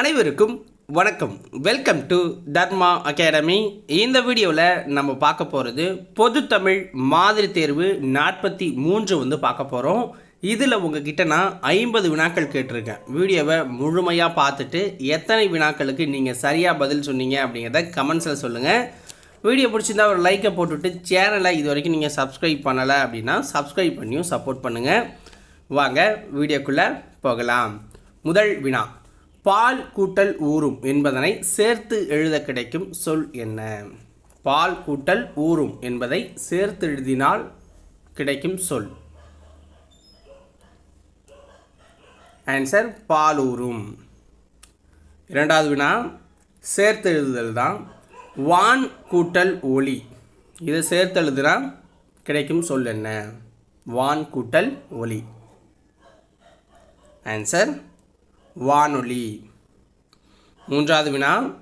அனைவருக்கும் வணக்கம். Welcome to Dharma academy இந்த வீடியோவில் நம்ம பார்க்க போகிறது பொதுத்தமிழ் மாதிரி தேர்வு நாற்பத்தி மூன்று வந்து பார்க்க போகிறோம் இதில் உங்ககிட்ட நான் ஐம்பது வினாக்கள் கேட்டிருக்கேன். வீடியோவை முழுமையாக பார்த்துட்டு எத்தனை வினாக்களுக்கு நீங்கள் சரியாக பதில் சொன்னீங்க அப்படிங்கிறத கமெண்ட்ஸில் சொல்லுங்கள் வீடியோ பிடிச்சிருந்தா ஒரு லைக்கை போட்டுவிட்டு சேனலை இது வரைக்கும் நீங்கள் சப்ஸ்கிரைப் பண்ணலை அப்படின்னா சப்ஸ்கிரைப் பண்ணியும் சப்போர்ட் பண்ணுங்கள் வாங்க வீடியோக்குள்ளே போகலாம். முதல் வினா. பால் கூட்டல் ஊறும் என்பதனை சேர்த்து எழுத கிடைக்கும் சொல் என்ன? பால் கூட்டல் ஊறும் என்பதை சேர்த்து எழுதினால் கிடைக்கும் சொல். ஆன்சர் பாலூரும் இரண்டாவது வினா சேர்த்து எழுதுதல் தான். வான் கூட்டல் ஒளி. இதை சேர்த்து எழுதுனா கிடைக்கும் சொல் என்ன? வான் கூட்டல் ஒளி. ஆன்சர் வானொலி. மூன்றாவது வினா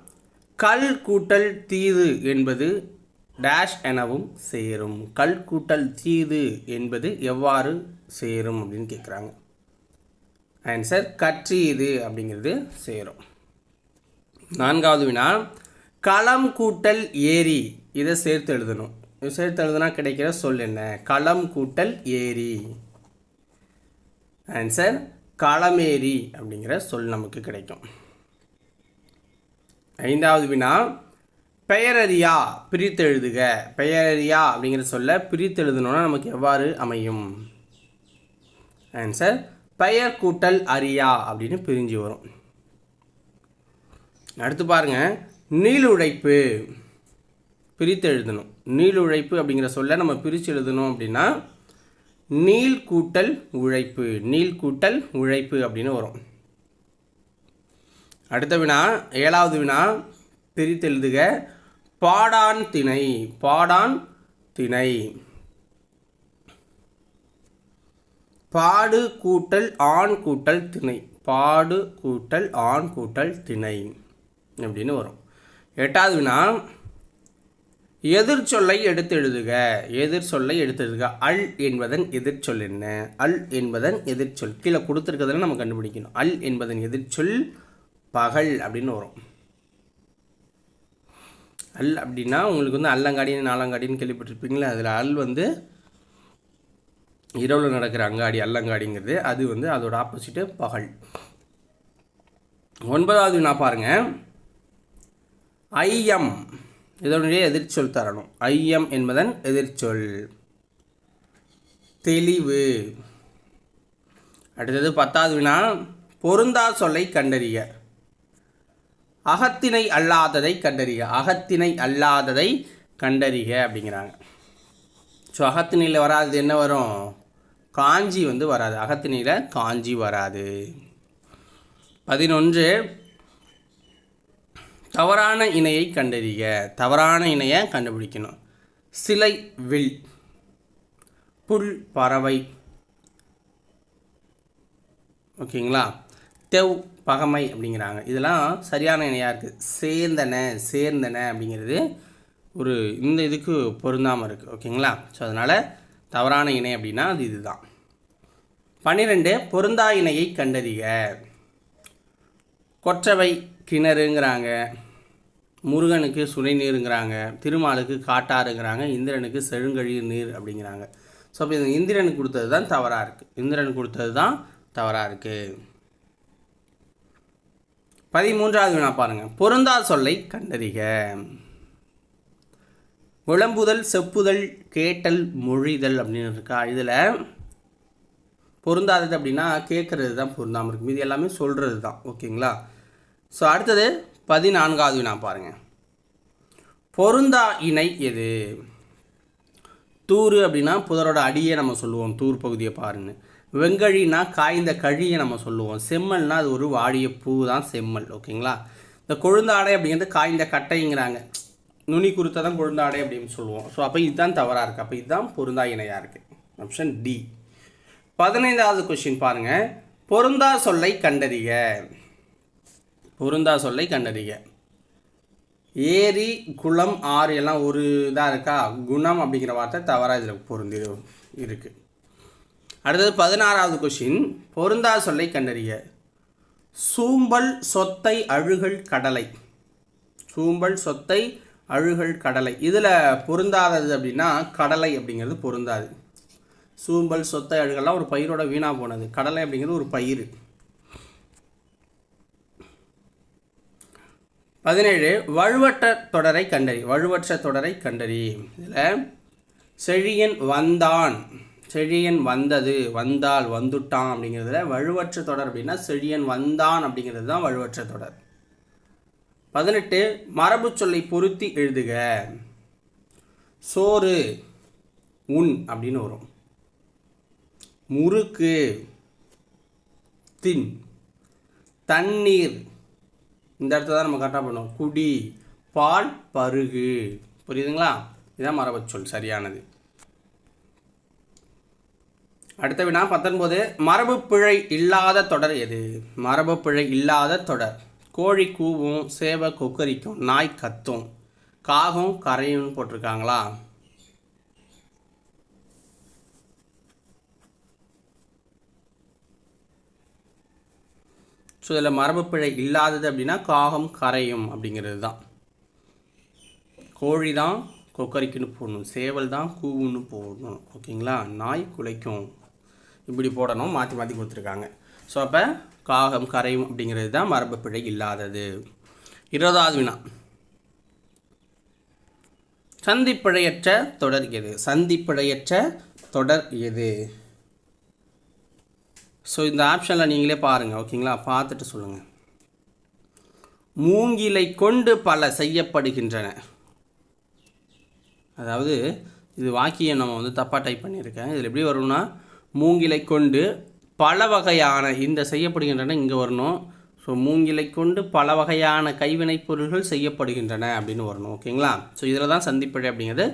கல் கூட்டல் தீது என்பது டேஷ் எனவும் சேரும். கல் கூட்டல் தீது என்பது எவ்வாறு சேரும் அப்படின்னு கேட்குறாங்க ஆன்சர் இது அப்படிங்கிறது சேரும். நான்காவது வினா களம் கூட்டல் ஏரி. இதை சேர்த்து எழுதணும். சேர்த்து எழுதுனா கிடைக்கிற சொல் என்ன? களம் கூட்டல் ஏரி. ஆன்சர் களமேரி அப்படிங்கிற சொல் நமக்கு கிடைக்கும். ஐந்தாவது வினா பெயரறியா? பிரித்தெழுதுக பெயரறியா? அப்படிங்கிற சொல்ல பிரித்தெழுதணும்னா நமக்கு எவ்வாறு அமையும்? ஆன்சர் பெயர் கூட்டல் அரியா அப்படின்னு பிரிஞ்சு வரும். அடுத்து பாருங்க நீளுழைப்பு பிரித்து எழுதணும். நீளுழைப்பு அப்படிங்கிற சொல்ல நம்ம பிரித்து எழுதணும் அப்படின்னா நீள் கூட்டல் உழைப்பு. நீள் கூட்டல் உழைப்பு அப்படின்னு வரும். அடுத்த வினா ஏழாவது வினா பிரித்து எழுதுக. பாடான் திணை. பாடான் திணை. பாடு கூட்டல் ஆண் கூட்டல் திணை. பாடு கூட்டல் ஆண் கூட்டல் திணை அப்படின்னு வரும். எட்டாவது வினா எதிர்ச்சொல்லை எடுத்து எழுதுக. எதிர் சொல்லை எடுத்து எழுதுக. அல் என்பதன் எதிர்ச்சொல் என்ன? அல் என்பதன் எதிர்ச்சொல் கீழே கொடுத்துருக்கிறதுல நம்ம கண்டுபிடிக்கணும். அல் என்பதன் எதிர்ச்சொல் பகல் அப்படின்னு வரும். அல் அப்படின்னா உங்களுக்கு வந்து அல்லங்காடின்னு நாலங்காடின்னு கேள்விப்பட்டிருப்பீங்களா அதில் அல் வந்து இரவில் நடக்கிற அங்காடி அல்லங்காடிங்கிறது அது வந்து அதோட ஆப்போசிட்டு பகல். ஒன்பதாவது நான் பாருங்கள் ஐஎம் இதனுடைய எதிர்ச்சொல் தரணும். ஐயம் என்பதன் எதிர்ச்சொல். தெளிவு. அடுத்தது பத்தாவது வினா பொருந்தா சொல்லை கண்டறிய. அகத்தினை அல்லாததை கண்டறிக அகத்தினை அல்லாததை கண்டறிக அப்படிங்கிறாங்க. ஸோ அகத்திணையில் வராது என்ன வரும்? காஞ்சி வந்து வராது. அகத்திணையில் காஞ்சி வராது. பதினொன்று தவறான இணையை கண்டறிக. தவறான இணையை கண்டுபிடிக்கணும். சிலை வில். புல் பறவை. ஓகேங்களா? தெவ் பகமை அப்படிங்கிறாங்க. இதெல்லாம் சரியான இணையாக இருக்குது சேர்ந்தன சேர்ந்தன அப்படிங்கிறது ஒரு இந்த இதுக்கு பொருந்தாமல் இருக்குது ஓகேங்களா? ஸோ அதனால் தவறான இணை அப்படின்னா அது இதுதான். பன்னிரெண்டு பொருந்தா இணையை கண்டறிக. கொற்றவை கிணறுங்கிறாங்க முருகனுக்கு சுனை நீருங்கிறாங்க திருமாலுக்கு காட்டாறுங்கிறாங்க இந்திரனுக்கு செழுங்கழிர் நீர் அப்படிங்கிறாங்க. ஸோ அப்போ இந்த இந்திரனுக்கு கொடுத்தது தான் தவறாக இருக்குது இந்திரன் கொடுத்தது தான் தவறாக இருக்குது பதிமூன்றாவது வினா பாருங்கள் பொருந்தா சொல்லை கண்டறிக. விளம்புதல் செப்புதல் கேட்டல் மொழிதல் அப்படின்னு இருக்கா? இதில் பொருந்தாதது அப்படின்னா கேட்குறது தான் பொருந்தாமல் இருக்கும் இது எல்லாமே சொல்கிறது தான். ஓகேங்களா? ஸோ அடுத்தது பதினான்காவது வினா பாருங்கள் பொருந்தா இணை எது? தூறு அப்படின்னா புதரோட அடியை நம்ம சொல்லுவோம். தூர் பகுதியை பாருன்னு. வெங்கழினா காய்ந்த கழியை நம்ம சொல்லுவோம். செம்மல்னா அது ஒரு வாடிய பூ தான் செம்மல். ஓகேங்களா? இந்த கொழுந்தாடை அப்படிங்கிறது காய்ந்த கட்டைங்கிறாங்க. நுனி குறித்த தான் கொழுந்தாடை அப்படின்னு சொல்லுவோம். ஸோ அப்போ இதுதான் தவறாக இருக்குது அப்போ இதுதான் பொருந்தா இணையாக இருக்குது ஆப்ஷன் டி பதினைந்தாவது கொஷின் பாருங்கள் பொருந்தா சொல்லை கண்டறிக. பொருந்தா சொல்லை கண்டறிக. ஏரி குளம் ஆறு எல்லாம் ஒரு இதாக இருக்கா? குணம் அப்படிங்கிற வார்த்தை தவறாக இதில் பொருந்தி இருக்குது அடுத்தது பதினாறாவது கொஷின் பொருந்தா சொல்லை கண்டறிய சூம்பல் சொத்தை அழுகல் கடலை. சூம்பல் சொத்தை அழுகல் கடலை. இதில் பொருந்தாதது அப்படின்னா கடலை அப்படிங்கிறது பொருந்தாது. சூம்பல் சொத்தை அழுகெல்லாம் ஒரு பயிரோட வீணாக போனது. கடலை அப்படிங்கிறது ஒரு பயிர் பதினேழு வழுவற்ற தொடரை கண்டறி. வழுவற்ற தொடரை கண்டறி. இதில் செழியன் வந்தான். செழியன் வந்தது. வந்தால் வந்துட்டான் அப்படிங்கிறதுல வழுவற்ற தொடர் அப்படின்னா செழியன் வந்தான் அப்படிங்கிறது தான் வழுவற்ற தொடர். பதினெட்டு மரபு சொல்லை பொருத்தி எழுதுக. சோறு உன் அப்படின்னு வரும். முறுக்கு தின் தண்ணீர். இந்த இடத்துல தான் நம்ம கரெக்டாக பண்ணுவோம். குடி பால் பருகு. புரியுதுங்களா? இதுதான் மரபு சொல் சரியானது. அடுத்த வினா பத்தொன்பது. மரபு பிழை இல்லாத தொடர் எது? மரபு பிழை இல்லாத தொடர். கோழி கூவும் சேவை கொக்கரிக்கும் நாய் கத்தும். காகம் கரையும் போட்டிருக்காங்களா? ஸோ இதில் மரபுப்பிழை இல்லாதது அப்படின்னா காகம் கரையும் அப்படிங்கிறது தான் கோழி தான் கொக்கரிக்குன்னு போடணும். சேவல் தான் கூவுன்னு போடணும். ஓகேங்களா? நாய் குலைக்கும். இப்படி போடணும். மாற்றி மாற்றி கொடுத்துருக்காங்க. ஸோ அப்போ காகம் கரையும் அப்படிங்கிறது தான் மரபுப்பிழை இல்லாதது. இருபதாவது வினா. சந்திப்பிழையற்ற தொடர் எது? சந்திப்பிழையற்ற தொடர் எது? ஸோ இந்த ஆப்ஷனில் நீங்களே பாருங்கள் ஓகேங்களா? பார்த்துட்டு சொல்லுங்கள் மூங்கிலை கொண்டு பல செய்யப்படுகின்றன. அதாவது இது வாக்கியம் நம்ம வந்து தப்பாக டைப் பண்ணியிருக்கேன். இதில் எப்படி வரும்னா மூங்கிலை கொண்டு பல வகையான இந்த செய்யப்படுகின்றன இங்கே வரணும். ஸோ மூங்கிலை கொண்டு பல வகையான கைவினைப் பொருள்கள் செய்யப்படுகின்றன அப்படின்னு வரணும் ஓகேங்களா? ஸோ இதில் தான் சந்திப்பிழை அப்படிங்கிறது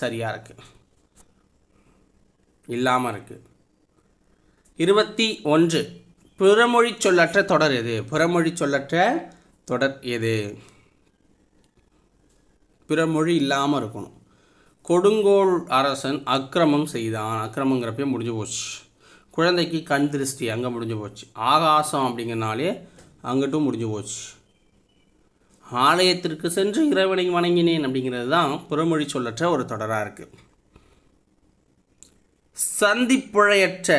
சரியாக இருக்குது இல்லாமல் இருக்குது இருபத்தி ஒன்று. புறமொழி சொல்லற்ற தொடர் எது? புறமொழி சொல்லற்ற தொடர் எது? பிறமொழி இல்லாமல் இருக்கணும். கொடுங்கோல் அரசன் அக்கிரமம் செய்தான். அக்கிரமங்கிறப்பே முடிஞ்சு போச்சு. குழந்தைக்கு கண் திருஷ்டி அங்கே முடிஞ்சு போச்சு. ஆகாசம் அப்படிங்கிறனாலே அங்கிட்டும் முடிஞ்சு போச்சு. ஆலயத்திற்கு சென்று இறைவனை வணங்கினேன் அப்படிங்கிறது தான் புறமொழி சொல்லற்ற ஒரு தொடராக இருக்குது சந்திப்புழையற்ற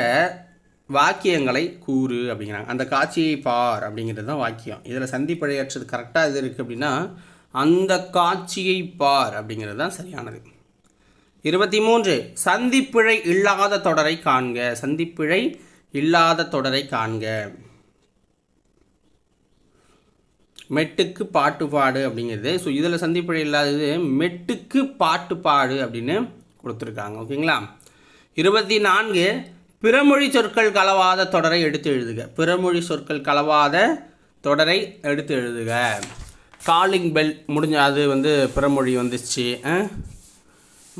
வாக்கியங்களை கூறு அப்படிங்கிறாங்க. அந்த காட்சியை பார் அப்படிங்கிறது தான் வாக்கியம். இதில் சந்திப்பழையற்றது கரெக்டாக இது இருக்குது அப்படின்னா அந்த காட்சியை பார் அப்படிங்கிறது தான் சரியானது. இருபத்தி மூன்று சந்திப்பிழை இல்லாத தொடரை காண்க. சந்திப்பிழை இல்லாத தொடரை காண்க. மெட்டுக்கு பாட்டு பாடு அப்படிங்கிறது. ஸோ இதில் சந்திப்பிழை இல்லாதது மெட்டுக்கு பாட்டு பாடு அப்படின்னு கொடுத்துருக்காங்க. ஓகேங்களா இருபத்தி நான்கு பிறமொழி சொற்கள் கலவாத தொடரை எடுத்து எழுதுக. பிறமொழி சொற்கள் கலவாத தொடரை எடுத்து எழுதுக. காலிங் பெல் முடிஞ்ச அது வந்து பிறமொழி வந்துச்சு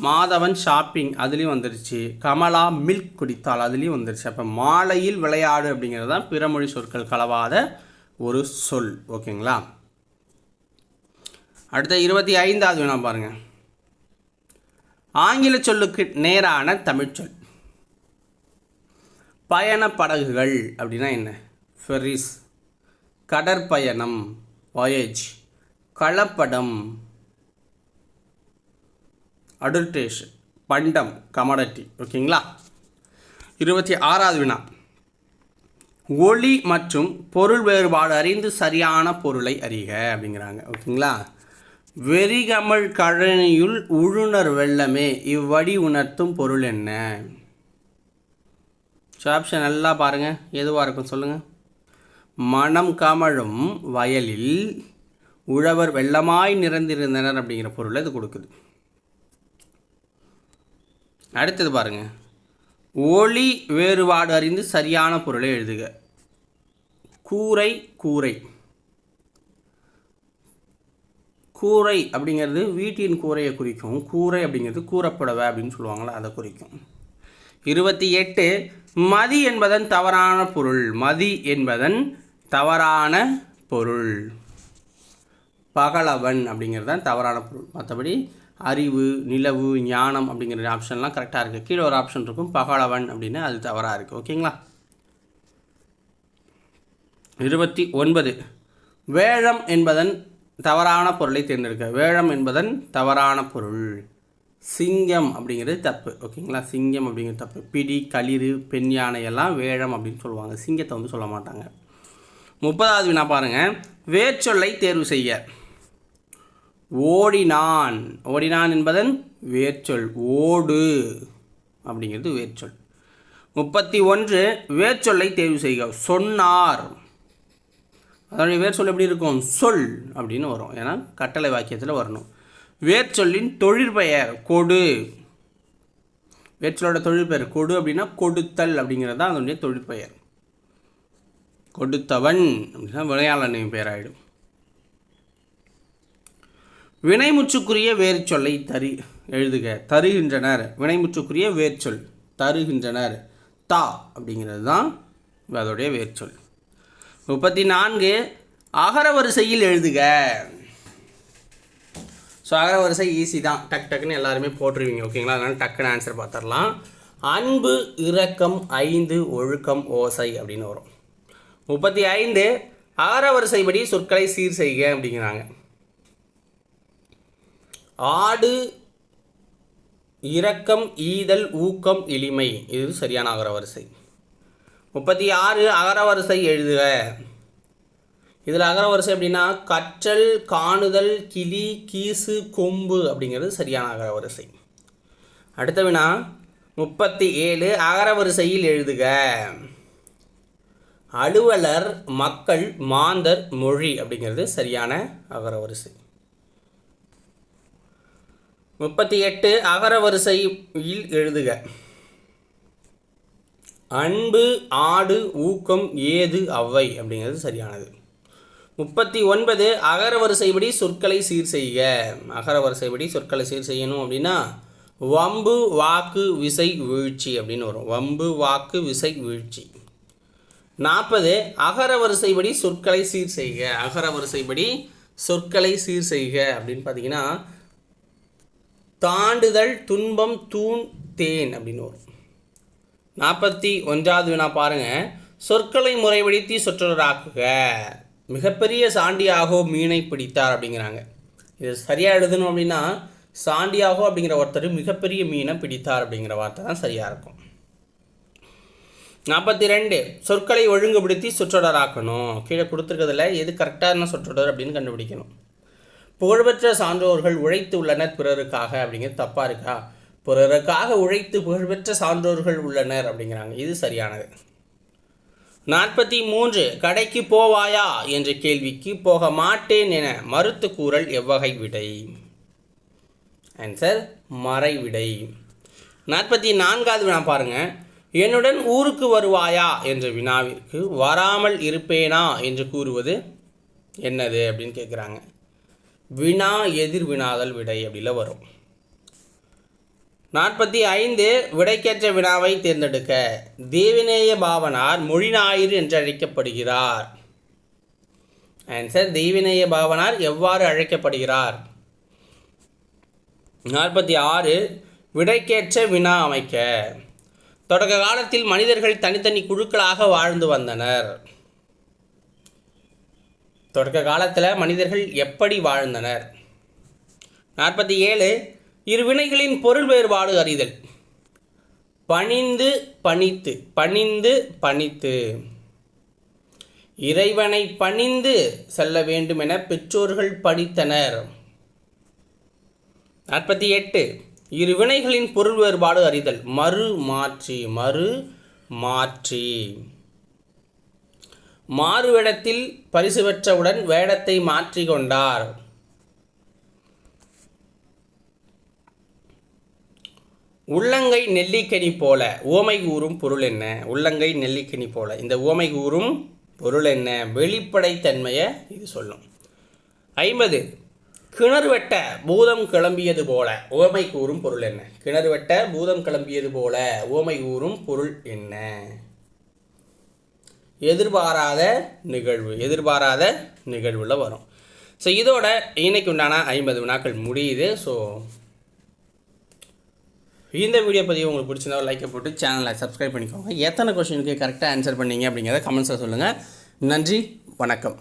மாதவன் ஷாப்பிங் அதுலேயும் வந்துருச்சு. கமலா மில்க் குடித்தால் அதுலேயும் வந்துருச்சு. அப்போ மாலையில் விளையாடு அப்படிங்கிறது தான் பிறமொழி சொற்கள் கலவாத ஒரு சொல். ஓகேங்களா? அடுத்த இருபத்தி ஐந்தாவது வேணா பாருங்கள் ஆங்கில சொல்லுக்கு நேரான தமிழ்ச்சொல் பயண படகுகள் அப்படின்னா என்ன? ஃபெரிஸ் கடற்பயணம். வாயேஜ் கலப்படம் அடல்ட்ரேஷன் பண்டம். கமடட்டி ஓகேங்களா? இருபத்தி ஆறாவது வினா. ஒளி மற்றும் பொருள் வேறுபாடு அறிந்து சரியான பொருளை அறிக அப்படிங்கிறாங்க. ஓகேங்களா? வெறிகமழ் கழனியுள் உழுணர் வெள்ளமே. இவ்வடி உணர்த்தும் பொருள் என்ன? ஸோ ஆப்ஷன் நல்லா பாருங்கள் எதுவாக இருக்கும் சொல்லுங்கள் மனம் கமழும் வயலில் உழவர் வெள்ளமாய் நிறைந்திருந்தனர் அப்படிங்கிற பொருளை இது கொடுக்குது. அடுத்தது பாருங்கள் ஒளி வேறுபாடு அறிந்து சரியான பொருளை எழுதுக. கூரை கூரை. கூரை அப்படிங்கிறது வீட்டின் கூரையை குறிக்கும். கூரை அப்படிங்கிறது கூறப்படவை அப்படின்னு சொல்லுவாங்களா அதை குறிக்கும். இருபத்தி எட்டு மதி என்பதன் தவறான பொருள். மதி என்பதன் தவறான பொருள். பகலவன் அப்படிங்கிறது தான் தவறான பொருள். மற்றபடி அறிவு நிலவு ஞானம் அப்படிங்கிற ஆப்ஷன்லாம் கரெக்டாக இருக்குது கீழே ஒரு ஆப்ஷன் இருக்கும் பகலவன் அப்படின்னு அது தவறாக இருக்குது ஓகேங்களா இருபத்தி ஒன்பது. வேழம் என்பதன் தவறான பொருளை தேர்ந்தெடுக்க. வேழம் என்பதன் தவறான பொருள். சிங்கம் அப்படிங்கிறது தப்பு ஓகேங்களா? சிங்கம் அப்படிங்கிறது தப்பு. பிடி களிறு பெண் யானை எல்லாம் வேழம் அப்படின்னு சொல்லுவாங்க. சிங்கத்தை வந்து சொல்ல மாட்டாங்க. முப்பதாவது வினா பாருங்கள் வேர்ச்சொல்லை தேர்வு செய்ய ஓடினான். ஓடினான் என்பதன் வேர்ச்சொல். ஓடு அப்படிங்கிறது வேர்ச்சொல். முப்பத்தி ஒன்று வேர்ச்சொல்லை தேர்வு செய்க. சொன்னார். அதனுடைய வேர்ச்சொல் எப்படி இருக்கும்? சொல் அப்படின்னு வரும். ஏன்னா கட்டளை வாக்கியத்தில் வரணும். வேர்ச்சொல்லின் தொழிற்பெயர் கொடு. வேர்ச்சொல்லோட தொழிற்பெயர் கொடு அப்படின்னா கொடுத்தல் அப்படிங்கிறது தான் அதனுடைய தொழிற்பெயர் கொடுத்தவன் அப்படின்னா விளையாளனின் பெயராயிடும். வினைமுச்சுக்குரிய வினைமுற்றுக்குரிய வேர்ச்சொல்லை தரு எழுதுக. தருகின்றனர். வினைமுற்றுக்குரிய வேர்ச்சொல் தருகின்றனர். தா அப்படிங்கிறது தான் அதோடைய வேர்ச்சொல். முப்பத்தி நான்கு அகர வரிசையில் எழுதுக. ஸோ அகர வரிசை ஈஸி தான். டக் டக்குன்னு எல்லாருமே போட்டுருவீங்க ஓகேங்களா? அதனால் டக்குன்னு ஆன்சர் பார்த்துடலாம் அன்பு இரக்கம் ஐந்து ஒழுக்கம் ஓசை அப்படின்னு வரும். முப்பத்தி ஐந்து அகர வரிசைப்படி சொற்களை சீர் செய்க அப்படிங்கிறாங்க. ஆடு இரக்கம் ஈதல் ஊக்கம் எளிமை இது சரியான அகரவரிசை முப்பத்தி ஆறு அகரவரிசை எழுதுக. இதில் அகரவரிசை அப்படின்னா கற்றல் காணுதல் கிளி கீசு கொம்பு அப்படிங்கிறது சரியான அகரவரிசை அடுத்த வினா முப்பத்தி ஏழு அகரவரிசையில் எழுதுக. அலுவலர் மக்கள் மாந்தர் மொழி அப்படிங்கிறது சரியான அகரவரிசை முப்பத்தி எட்டு அகரவரிசையில் எழுதுக. அன்பு ஆடு ஊக்கம் ஏது அவ்வை அப்படிங்கிறது சரியானது. முப்பத்தி ஒன்பது அகர வரிசைப்படி சொற்களை சீர் செய்க. அகர வரிசைப்படி சொற்களை சீர் செய்யணும் அப்படின்னா வம்பு வாக்கு விசை வீழ்ச்சி அப்படின்னு வரும். வம்பு வாக்கு விசை வீழ்ச்சி. நாற்பது அகர வரிசைப்படி சொற்களை சீர் செய்க. அகர வரிசைப்படி சொற்களை சீர் செய்க அப்படின்னு பார்த்தீங்கன்னா தாண்டுதல் துன்பம் தூண் தேன் அப்படின்னு வரும். நாற்பத்தி ஒன்றாவது வினா பாருங்கள் சொற்களை முறைப்படுத்தி சொற்றொடராக்குக. மிகப்பெரிய சாண்டியாகோ மீனை பிடித்தார் அப்படிங்கிறாங்க. இது சரியாக எழுதணும் அப்படின்னா சாண்டியாகோ அப்படிங்கிற ஒருத்தர் மிகப்பெரிய மீனை பிடித்தார் அப்படிங்கிற வார்த்தை தான் சரியாக இருக்கும். நாற்பத்தி ரெண்டு சொற்களை ஒழுங்குபடுத்தி சுற்றொடராக்கணும். கீழே கொடுத்துருக்கிறதுல எது கரெக்டான சொற்றொடர் அப்படின்னு கண்டுபிடிக்கணும். புகழ்பெற்ற சான்றோர்கள் உழைத்து உள்ளனர் பிறருக்காக அப்படிங்கிறது தப்பாக இருக்கா? பிறருக்காக உழைத்து புகழ்பெற்ற சான்றோர்கள் உள்ளனர் அப்படிங்கிறாங்க. இது சரியானது. நாற்பத்தி மூன்று கடைக்கு போவாயா? என்ற கேள்விக்கு போக மாட்டேன் என மறுத்து கூறல் எவ்வகை விடை. ஆன்சர் மறை விடை. நாற்பத்தி நான்காவது வினா பாருங்க. என்னுடன் ஊருக்கு வருவாயா? என்ற வினாவிற்கு வராமல் இருப்பேனா? என்று கூறுவது என்னது? அப்படின்னு கேட்குறாங்க வினா எதிர் வினாதல் விடை அப்படில வரும். நாற்பத்தி ஐந்து விடைக்கேற்ற வினாவை தேர்ந்தெடுக்க தேவிநேய பாவனார் மொழி ஞாயிறு என்று அழைக்கப்படுகிறார் ஆன்சர் தெய்வநேய பாவனார் எவ்வாறு அழைக்கப்படுகிறார்? நாற்பத்தி ஆறு விடைக்கேற்ற வினா அமைக்க. தொடக்க காலத்தில் மனிதர்கள் தனித்தனி குழுக்களாக வாழ்ந்து வந்தனர். தொடக்க காலத்தில் மனிதர்கள் எப்படி வாழ்ந்தனர்? நாற்பத்தி ஏழு இரு வினைகளின் பொருள் வேறுபாடு அறிதல். பணிந்து பணித்து பணிந்து பணித்து. இறைவனை பணிந்து செல்ல வேண்டும் என பெற்றோர்கள் படித்தனர் நாற்பத்தி எட்டு. இரு வினைகளின் பொருள் வேறுபாடு அறிதல். மறு மாற்றி மறு மாற்றி. மாறுவேடத்தில் பரிசு பெற்றவுடன் வேடத்தை மாற்றிக்கொண்டார் உள்ளங்கை நெல்லிக்கனி போல ஓமை கூறும் பொருள் என்ன? உள்ளங்கை நெல்லிக்கனி போல. இந்த ஓமை கூறும் பொருள் என்ன? வெளிப்படைத்தன்மையை இது சொல்லும். ஐம்பது. கிணறு வெட்ட பூதம் கிளம்பியது போல ஓமை கூறும் பொருள் என்ன? கிணறு வெட்ட பூதம் கிளம்பியது போல ஓமை கூறும் பொருள் என்ன? எதிர்பாராத நிகழ்வு. எதிர்பாராத நிகழ்வில் வரும். ஸோ இதோட இன்னைக்கு உண்டான ஐம்பது வினாக்கள் முடியுது. ஸோ இந்த வீடியோ பதிவு உங்களுக்கு பிடிச்சிருந்தா லைக்கை போட்டு சேனலை சப்ஸ்கிரைப் பண்ணிக்கோங்க. எத்தனை கொஷினுக்கு கரெக்டாக ஆன்சர் பண்ணீங்க அப்படிங்கிறத கமெண்ட்ஸில் சொல்லுங்கள் நன்றி வணக்கம்.